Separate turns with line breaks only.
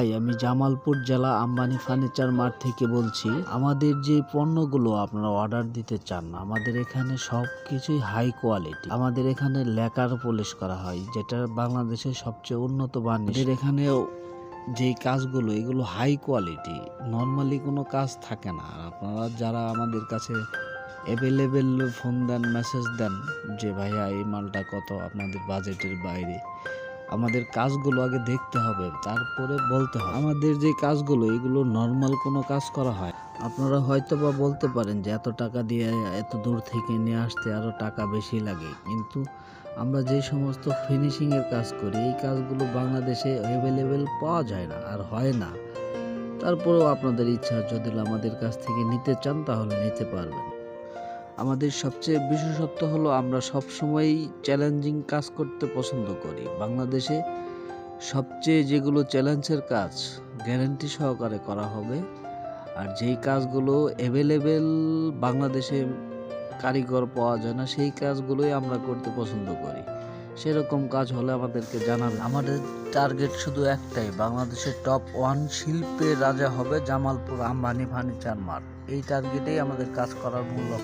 High আমি জামালপুর জেলা Ambani furniture mart থেকে বলছি, আমাদের যে পণ্যগুলো আপনারা অর্ডার দিতে চান, আমাদের এখানে সব কিছুই হাই কোয়ালিটি আমাদের এখানে লেকার পলিশ করা হয়, যেটা বাংলাদেশের সবচেয়ে উন্নত বাণিজ্যের এখানেও যে কাজগুলো, এগুলো হাই কোয়ালিটি নর্মালি কোনো কাজ থাকে না। আর আপনারা যারা আমাদের কাছে অ্যাভেলেবেল ফোন দেন মেসেজ দেন যে, ভাইয়া, এই মালটা কত? আপনাদের বাজেটের বাইরে। আমাদের কাজগুলো আগে দেখতে হবে, তারপরে বলতে হবে। আমাদের যে কাজগুলো, এগুলো নর্মাল কোনো কাজ করা হয়। আপনারা হয়তো বা বলতে পারেন যে এত টাকা দিয়ে এত দূর থেকে নিয়ে আসতে আরও টাকা বেশি লাগে, কিন্তু আমরা যে সমস্ত ফিনিশিংয়ের কাজ করি, এই কাজগুলো বাংলাদেশে অ্যাভেলেবেল পাওয়া যায় না, আর হয় না। তারপরেও আপনাদের ইচ্ছা যদি আমাদের কাছ থেকে নিতে চান, তাহলে নিতে পারবেন। আমাদের সবচেয়ে বিশেষত্ব হলো আমরা সবসময়ই চ্যালেঞ্জিং কাজ করতে পছন্দ করি। বাংলাদেশে সবচেয়ে যেগুলো চ্যালেঞ্জের কাজ গ্যারান্টি সহকারে করা হবে আর যেই কাজগুলো অ্যাভেলেবেল বাংলাদেশে কারিগর পাওয়া যায় না, সেই কাজগুলোই আমরা করতে পছন্দ করি। সেরকম কাজ হলে আমাদেরকে জানাবেন। আমাদের টার্গেট শুধু একটাই, বাংলাদেশের টপ ওয়ান শিল্পের রাজা হবে জামালপুর আম্বানি ফার্নিচার মার্ট। এই টার্গেটেই আমাদের কাজ করার মূল লক্ষ্য।